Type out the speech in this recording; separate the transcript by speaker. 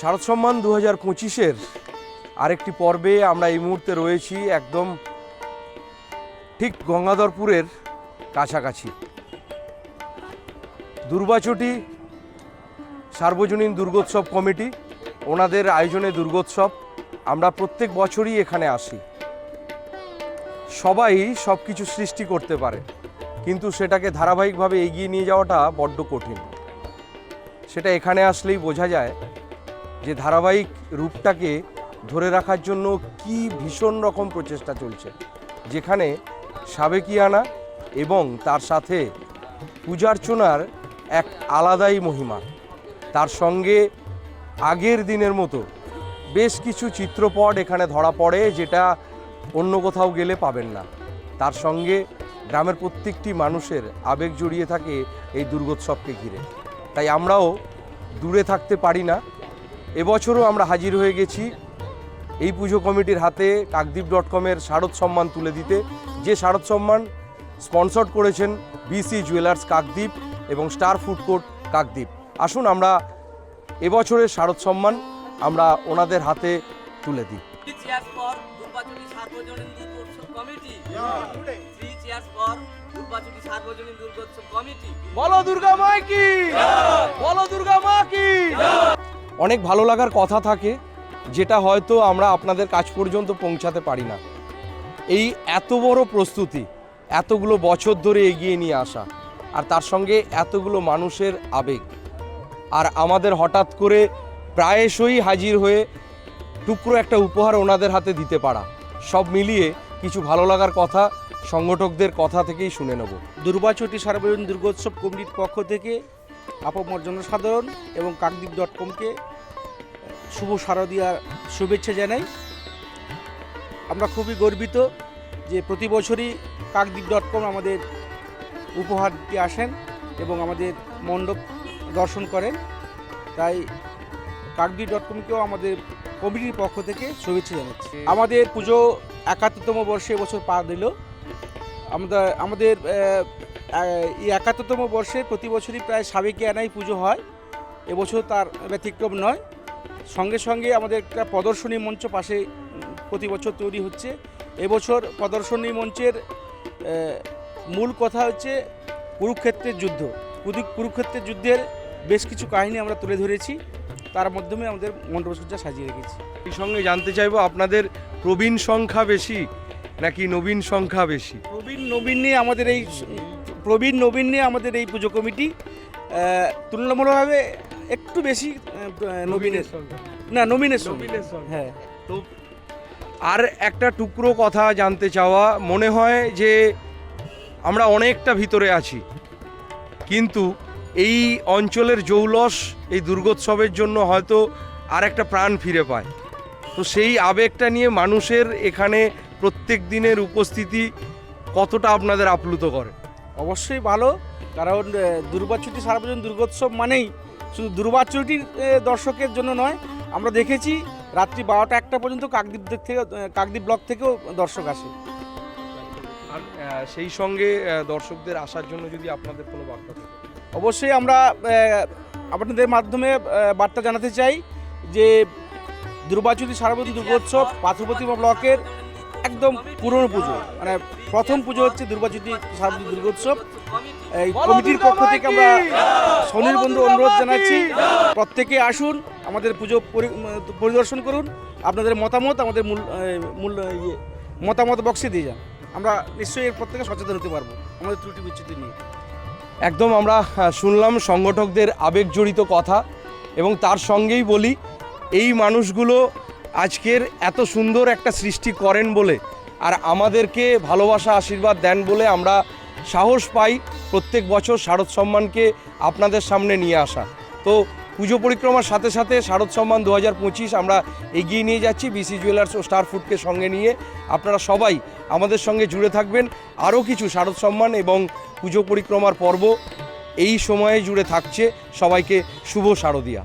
Speaker 1: শারদ সম্মান দু হাজার পঁচিশের আরেকটি পর্বে আমরা এই মুহূর্তে রয়েছি একদম ঠিক গঙ্গাধরপুরের কাছাকাছি। দুর্বাচটি সার্বজনীন দুর্গোৎসব কমিটি, ওনাদের আয়োজনে দুর্গোৎসব, আমরা প্রত্যেক বছরই এখানে আসি। সবাই সব কিছু সৃষ্টি করতে পারে, কিন্তু সেটাকে ধারাবাহিকভাবে এগিয়ে নিয়ে যাওয়াটা বড্ড কঠিন। সেটা এখানে আসলেই বোঝা যায় যে ধারাবাহিক রূপটাকে ধরে রাখার জন্য কি ভীষণ রকম প্রচেষ্টা চলছে, যেখানে সাবেকিয়ানা এবং তার সাথে পূজার্চনার এক আলাদাই মহিমা। তার সঙ্গে আগের দিনের মতো বেশ কিছু চিত্রপট এখানে ধরা পড়ে যেটা অন্য কোথাও গেলে পাবেন না। তার সঙ্গে গ্রামের প্রত্যেকটি মানুষের আবেগ জড়িয়ে থাকে এই দুর্গোৎসবকে ঘিরে। তাই আমরাও দূরে থাকতে পারি না এবছরও আমরা হাজির হয়ে গেছি। এই পুজো কমিটির হাতে কাকদ্বীপ ডট কমের শারদ সম্মান তুলে দিতে। যে শারদ সম্মান স্পন্সর করেছেন বিসি জুয়েলার্স কাকদ্বীপ এবং স্টার ফুড কোর্ট কাকদ্বীপ। আসুন আমরা এবছরের শারদ সম্মান আমরা ওনাদের হাতে তুলে দিই। বলো দুর্গা মা কি? বলো দুর্গা অনেক ভালো লাগার কথা থাকে, যেটা হয়তো আমরা আপনাদের কাছ পর্যন্ত পৌঁছাতে পারি না। এই এত বড় প্রস্তুতি, এতগুলো বছর ধরে এগিয়ে নিয়ে আসা, আর তার সঙ্গে এতগুলো মানুষের আবেগ। আর আমাদের হঠাৎ করে প্রায়শই হাজির হয়ে টুকরো একটা উপহার ওনাদের হাতে দিতে পারা। সব মিলিয়ে কিছু ভালো লাগার কথা সংগঠকদের কথা থেকেই শুনে নেব।
Speaker 2: দুর্বাচটি সার্বজনীন দুর্গোৎসব কমিটির পক্ষ থেকে আপামর জনসাধারণ এবং কাকদ্বীপ ডট কমকে শুভ শারদীয়ার শুভেচ্ছা জানাই। আমরা খুবই গর্বিত যে প্রতি বছরই কাকদ্বীপ ডট কম আমাদের উপহার দিয়ে আসেন এবং আমাদের মণ্ডপ দর্শন করেন। তাই কাকদ্বীপ ডট কমকেও আমাদের কমিটির পক্ষ থেকে শুভেচ্ছা জানাচ্ছি। আমাদের পুজো একাত্তরতম বর্ষে এবছর পা দিল। আমরা, আমাদের একাত্তরতম বর্ষে প্রতি বছরই প্রায় সাবেকি আনাই পুজো হয়। এবছর তার ব্যতিক্রম নয়। সঙ্গে সঙ্গে আমাদের একটা প্রদর্শনী মঞ্চ পাশে প্রতি বছর তৈরি হচ্ছে। এবছর প্রদর্শনী মঞ্চের মূল কথা হচ্ছে কুরুক্ষেত্রের যুদ্ধ। কুরু- কুরুক্ষেত্রের যুদ্ধের বেশ কিছু কাহিনী আমরা তুলে ধরেছি। তার মাধ্যমে আমাদের মণ্ডপসজ্জা সাজিয়ে রেখেছি।
Speaker 1: এই সঙ্গে জানতে চাইব আপনাদের প্রবীণ সংখ্যা বেশি নাকি নবীন সংখ্যা বেশি?
Speaker 2: প্রবীণ নবীন নিয়ে আমাদের এই প্রবীণ নবীন নিয়ে আমাদের এই পুজো কমিটি তুলনামূলকভাবে একটু বেশি নবীনের না নবীনের
Speaker 1: নবীনের সঙ্গে।
Speaker 2: হ্যাঁ।
Speaker 1: তো আর একটা টুকরো কথা জানতে চাওয়া মনে হয় যে আমরা অনেকটা ভিতরে আছি কিন্তু এই অঞ্চলের জৌলস এই দুর্গোৎসবের জন্য হয়তো আর একটা প্রাণ ফিরে পায়। তো সেই আবেগটা নিয়ে মানুষের এখানে প্রত্যেক দিনের উপস্থিতি কতটা আপনাদের আপ্লুত করে?
Speaker 2: অবশ্যই ভালো কারণ আহ, দুর্বাচুটি সার্বজনীন দুর্গোৎসব মানেই শুধু দুর্বাচুটির আহ, দর্শকের জন্য নয় আমরা দেখেছি রাত্রি বারোটা একটা পর্যন্ত কাকদ্বীপ থেকে কাকদ্বীপ ব্লক থেকেও দর্শক আসে।
Speaker 1: আর সেই সঙ্গে দর্শকদের আসার জন্য যদি আপনাদের কোনো বার্তা থাকে?
Speaker 2: অবশ্যই আমরা আপনাদের মাধ্যমে বার্তা জানাতে চাই যে দুর্বাচুতি সার্বজনীন দুর্গোৎসব পাথরপতি ব্লকের একদম পুরনো পুজো। মানে প্রথম পুজো হচ্ছে দুর্গাজ্যোতি সার্বজনীন দুর্গোৎসব। এই কমিটির পক্ষ থেকে আমরা সনির বন্ধু অনুরোধ জানাচ্ছি, প্রত্যেকে আসুন, আমাদের পুজো পরিদর্শন করুন। আপনাদের মতামত, আমাদের মূল মূল ইয়ে মতামত বক্সে দিয়ে যান। আমরা নিশ্চয়ই এর প্রত্যেকে সচেতন হতে পারব, আমাদের ত্রুটি বিচ্যুতি নিয়ে।
Speaker 1: একদম আমরা শুনলাম সংগঠকদের আবেগজড়িত কথা, এবং তার সঙ্গেই বলি, এই মানুষগুলো আজকের এত সুন্দর একটা সৃষ্টি করেন বলে আর আমাদেরকে ভালোবাসা, আশীর্বাদ দেন বলে আমরা সাহস পাই প্রত্যেক বছর শারদ সম্মানকে আপনাদের সামনে নিয়ে আসা। তো পুজো পরিক্রমার সাথে সাথে শারদ সম্মান দু হাজার পঁচিশ আমরা এগিয়ে নিয়ে যাচ্ছি বিসি জুয়েলার্স ও স্টার ফুডকে সঙ্গে নিয়ে। আপনারা সবাই আমাদের সঙ্গে জুড়ে থাকবেন। আরও কিছু শারদ সম্মান এবং পুজো পরিক্রমার পর্ব এই সময়ে জুড়ে থাকছে। সবাইকে শুভ শারদিয়া।